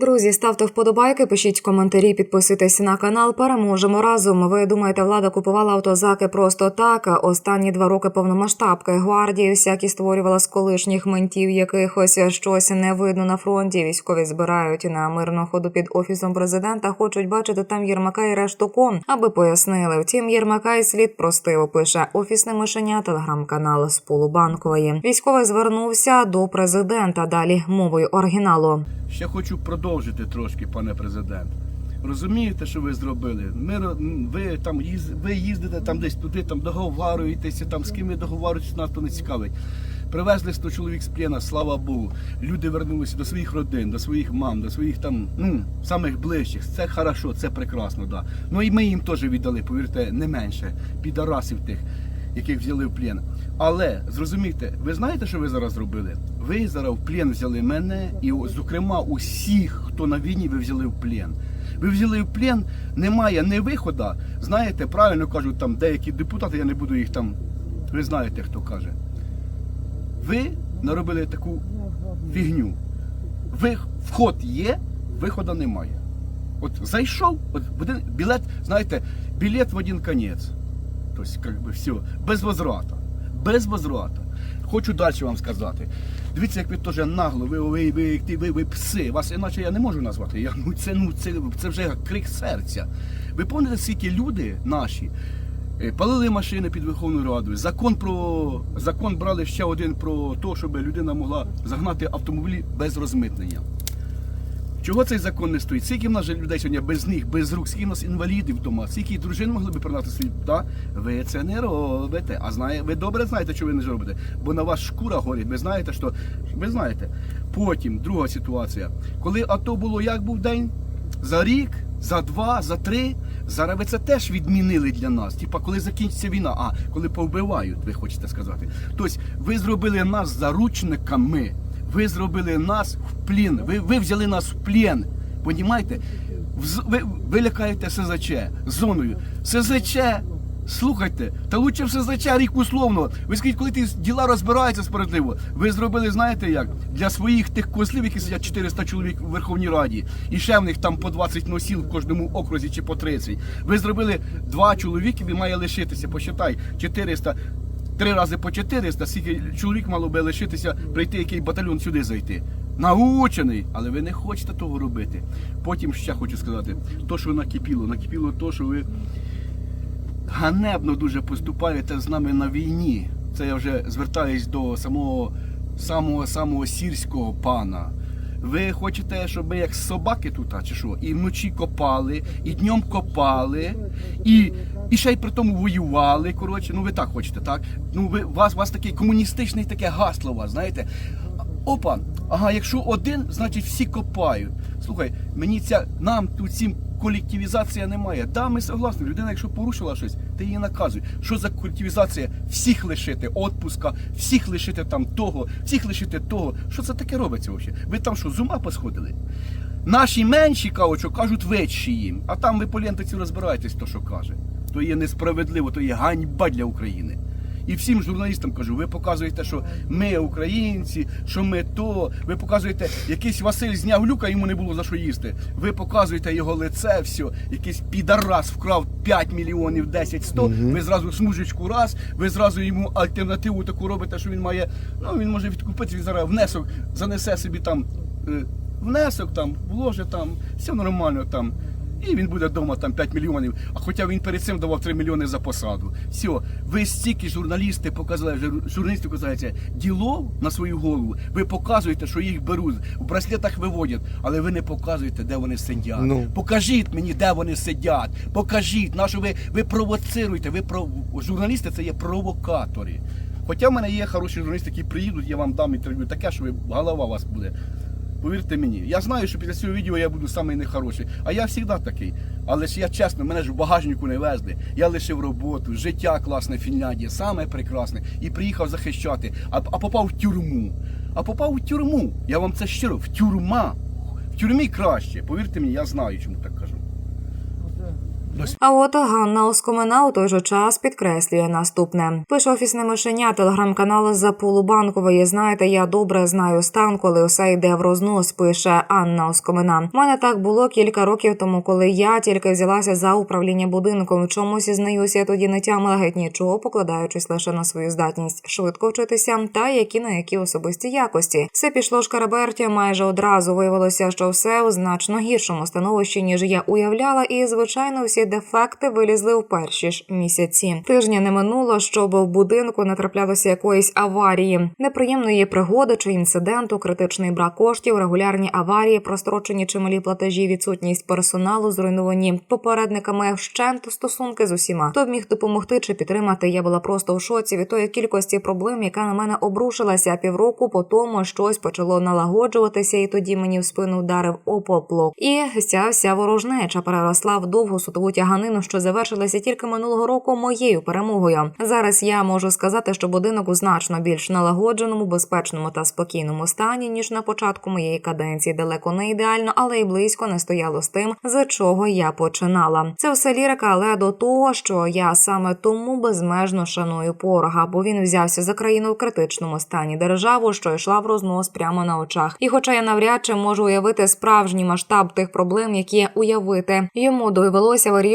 Друзі, ставте вподобайки, пишіть коментарі, підписуйтесь на канал. Переможемо разом. Ви думаєте, влада купувала автозаки просто так? Останні два роки повномасштабки гвардії всякі створювала з колишніх ментів якихось щось не видно на фронті. Військові збирають на мирну ходу під офісом президента. Хочуть бачити там Єрмака і решту кон, аби пояснили. Втім, Єрмака і слід простив. Пише офісне мишеня, телеграм-канал з Полубанкової. Військовий звернувся до президента. Далі мовою оригіналу. Ще хочу продовжити трошки, пане президент. Розумієте, що ви зробили? Ми, ви там їз, ви їздите там десь туди, там договарюєтеся, там з ким ви договорюєтесь, нас то не цікавить. Привезли 100 чоловік з плена, слава Богу. Люди вернулися до своїх родин, до своїх мам, до своїх там, ну, самих ближчих. Це хорошо, це прекрасно, да. Ну і ми їм теж віддали, повірте, не менше, підарасів тих, яких взяли в плен. Але зрозумійте, ви знаєте, що ви зараз зробили? Ви зараз в плен взяли мене і, зокрема, усіх, хто на війні, ви взяли в плен. Ви взяли в плен, немає ні виходу. Знаєте, правильно кажуть там деякі депутати, я не буду їх там. Ви знаєте, хто каже. Ви наробили таку фігню. Ви, вход є, виходу немає. От зайшов, от в один білет, знаєте, білет в один конець. Тобто, як би все, без возврата. Без возврата. Хочу далі вам сказати. Дивіться, як ви теж нагло, ви, ви, ви, ви, ви пси. Вас іначе я не можу назвати. Я, ну, це, ну, це, це вже крик серця. Ви пам'ятаєте, скільки люди наші е, палили машини під Верховною Радою. Закон про закон брали ще один про те, щоб людина могла загнати автомобілі без розмитнення. Чого цей закон не стоїть? Скільки в нас людей сьогодні без ніг, без рук, скільки в нас інвалідів вдома, скільки дружин могли б принати свій, да? Ви це не робите. А знає, ви добре знаєте, що ви не робите. Бо на вас шкура горить, ви знаєте, що ви знаєте. Потім друга ситуація. Коли АТО було як був день? За рік, за два, за три. Зараз ви це теж відмінили для нас. Типа, коли закінчиться війна, а коли повбивають, ви хочете сказати. Тобто, ви зробили нас заручниками. Ви зробили нас в плін. Ви, ви взяли нас в плен. Понімаєте? Ви, ви лякаєте СЗЧ зоною. СЗЧ, слухайте, та лучше в СЗЧ рік условно. Ви скажіть, коли ті діла розбираються справедливо, ви зробили, знаєте як? Для своїх тих кослів, які сидять 400 чоловік у Верховній Раді, і ще в них там по 20 носіл в кожному окрузі чи по 30. Ви зробили два чоловіки, ви має лишитися, посчитай, 400 Три рази по 400, скільки чоловік мало би лишитися, прийти який батальйон сюди зайти. Научений, але ви не хочете того робити. Потім ще хочу сказати, то, що накипіло, накипіло то, що ви ганебно дуже поступаєте з нами на війні. Це я вже звертаюсь до самого самого самого сірського пана. Ви хочете, щоб ми як собаки тут, а чи що, і вночі копали, і днем копали, і, і ще й при тому воювали. Коротше, ну ви так хочете, так? Ну ви вас, вас таке комуністичне таке гасло, вас, знаєте. Опа, ага, якщо один, значить всі копають. Слухай, мені ця нам тут всім колективізація немає. Да, ми согласні. Людина, якщо порушила щось, ти її наказуй. Що за колективізація? Всіх лишити отпуска, всіх лишити там того, всіх лишити того. Що це таке робиться взагалі? Ви там що, з ума посходили? Наші менші що кажуть вищі їм, а там ви по лентиці розбираєтесь, то що каже. То є несправедливо, то є ганьба для України. І всім журналістам кажу, ви показуєте, що ми українці, що ми то. Ви показуєте, якийсь Василь зняв люка, йому не було за що їсти. Ви показуєте його лице, все, якийсь підарас вкрав 5 мільйонів, 10, 100, Ви зразу смужечку раз, ви зразу йому альтернативу таку робите, що він має. Ну він може відкупити він зараз внесок, занесе собі там е, внесок, там, вложить там, все нормально там. І він буде вдома там 5 мільйонів. А хоча він перед цим давав 3 мільйони за посаду. Все, ви стільки журналісти показали, журналісти казається, діло на свою голову. Ви показуєте, що їх беруть, в браслетах виводять, але ви не показуєте, де вони сидять. Ну. Покажіть мені, де вони сидять. Покажіть, на що ви, ви провоцируєте. Ви про журналісти це є провокатори. Хоча в мене є хороші журналісти, які приїдуть, я вам дам інтерв'ю, таке, що ви, голова у вас буде. Повірте мені, я знаю, що після цього відео я буду самий нехороший, а я завжди такий. Але ж я чесно, мене ж в багажнику не везли. Я лишив роботу, життя класне в Фінляндії, саме прекрасне, і приїхав захищати, а, а попав в тюрму. А попав в тюрму. Я вам це щиро, в тюрма. В тюрмі краще. Повірте мені, я знаю, чому так кажу. А от Ганна Оскомина у той же час підкреслює наступне. Пише офісне мишеня, телеграм-канал за Полубанкової. Знаєте, я добре знаю стан, коли усе йде в рознос. Пише Анна Оскомина. У мене так було кілька років тому, коли я тільки взялася за управління будинком. Чомусь знаюся, я тоді не тямила геть нічого, покладаючись лише на свою здатність швидко вчитися, та які на які особисті якості. Все пішло шкарабертя майже одразу. Виявилося, що все у значно гіршому становищі, ніж я уявляла, і звичайно, всі дефекти вилізли в перші ж місяці. Тижня не минуло, щоб в будинку не траплялося якоїсь аварії, неприємної пригоди чи інциденту, критичний брак коштів, регулярні аварії, прострочені чималі платежі, відсутність персоналу, зруйновані попередниками вщент стосунки з усіма. Хто міг допомогти чи підтримати? Я була просто в шоці від тої кількості проблем, яка на мене обрушилася півроку по тому щось почало налагоджуватися, і тоді мені в спину вдарив опоплок. І ця вся ворожнеча переросла в довгу сутову тяганину, що завершилася тільки минулого року моєю перемогою. Зараз я можу сказати, що будинок у значно більш налагодженому, безпечному та спокійному стані ніж на початку моєї каденції. Далеко не ідеально, але й близько не стояло з тим, з чого я починала. Це все лірика, але до того, що я саме тому безмежно шаную порога, бо він взявся за країну в критичному стані державу, що йшла в рознос прямо на очах. І, хоча я навряд чи можу уявити справжній масштаб тих проблем, які уявити йому довелося вирішувати,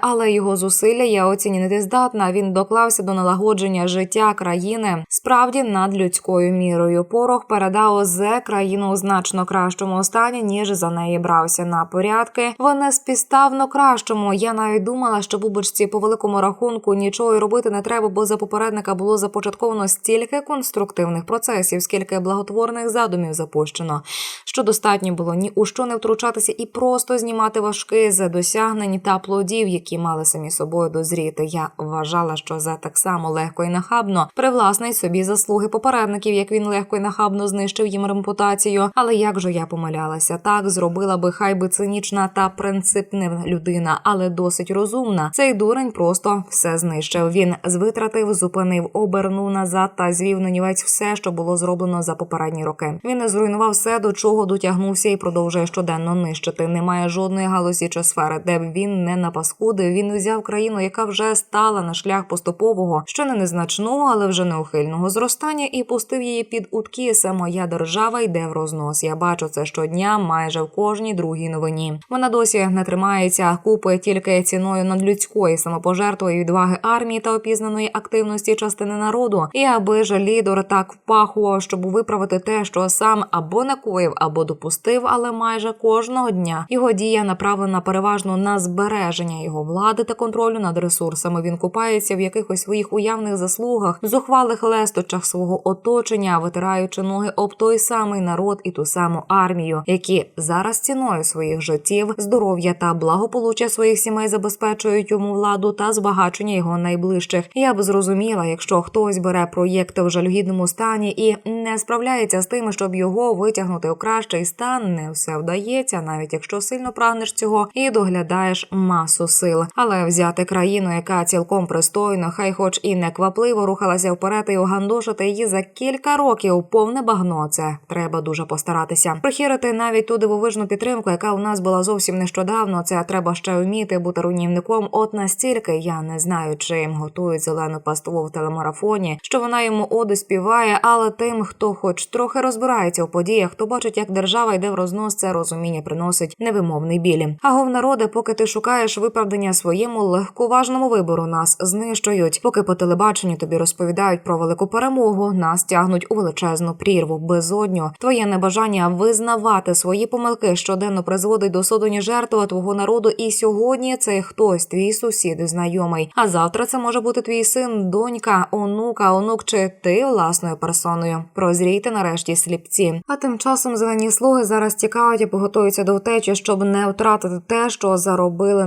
але його зусилля я оцінити здатна. Він доклався до налагодження життя країни справді над людською мірою. Порох передав ОЗ країну у значно кращому стані, ніж за неї брався на порядки. В неспівставно кращому. Я навіть думала, що бубочці по великому рахунку нічого й робити не треба, бо за попередника було започатковано стільки конструктивних процесів, скільки благотворних задумів запущено, що достатньо було ні у що не втручатися і просто знімати важки з досягнень та плодів, які мали самі собою дозріти. Я вважала, що за так само легко і нахабно привласнить собі заслуги попередників, як він легко і нахабно знищив їм репутацію. Але як же я помилялася? Так зробила би хай би цинічна та принципна людина, але досить розумна. Цей дурень просто все знищив. Він звитратив, зупинив, обернув назад та звів на нівець все, що було зроблено за попередні роки. Він не зруйнував все, до чого дотягнувся, і продовжує щоденно нищити. Немає жодної галузі чи сфери, де б він не напаскудив. Він взяв країну, яка вже стала на шлях поступового, що не незначного, але вже неухильного зростання, і пустив її під утки. Це моя держава йде в рознос. Я бачу це щодня, майже в кожній другій новині. Вона досі не тримається купи тільки ціною надлюдської самопожертви і відваги армії та опізнаної активності частини народу. І аби ж лідер так впахував, щоб виправити те, що сам або накоїв, або допустив, але майже кожного дня його дія направлена переважно на збереження його влади та контролю над ресурсами. Він купається в якихось своїх уявних заслугах, зухвалих лесточах свого оточення, витираючи ноги об той самий народ і ту саму армію, які зараз ціною своїх життів, здоров'я та благополуччя своїх сімей забезпечують йому владу та збагачення його найближчих. Я б зрозуміла, якщо хтось бере проєкти в жалюгідному стані і не справляється з тим, щоб його витягнути у кращий стан, не все вдається, навіть якщо сильно прагнеш цього і доглядаєш масу сил. Але взяти країну, яка цілком пристойно, хай, хоч і неквапливо рухалася вперед і огандошити її за кілька років, повне багно. Це треба дуже постаратися. Прихирити навіть ту дивовижну підтримку, яка у нас була зовсім нещодавно. Це треба ще вміти бути руйнівником. От настільки я не знаю, чим готують зелену паству в телемарафоні, що вона йому оди співає, але тим, хто хоч трохи розбирається у подіях, хто бачить, як держава йде в рознос, це розуміння приносить невимовний білі. А гов народи, поки ти шукаєш виправдання своєму легковажному вибору, нас знищують. Поки по телебаченню тобі розповідають про велику перемогу, нас тягнуть у величезну прірву, безодню. Твоє небажання визнавати свої помилки щоденно призводить до сотні жертв твого народу. І сьогодні це хтось, твій сусід, знайомий. А завтра це може бути твій син, донька, онука, онук чи ти власною персоною. Прозрійте нарешті сліпці. А тим часом зелені слуги зараз тікають і поготуються до втечі, щоб не втратити те, що заробили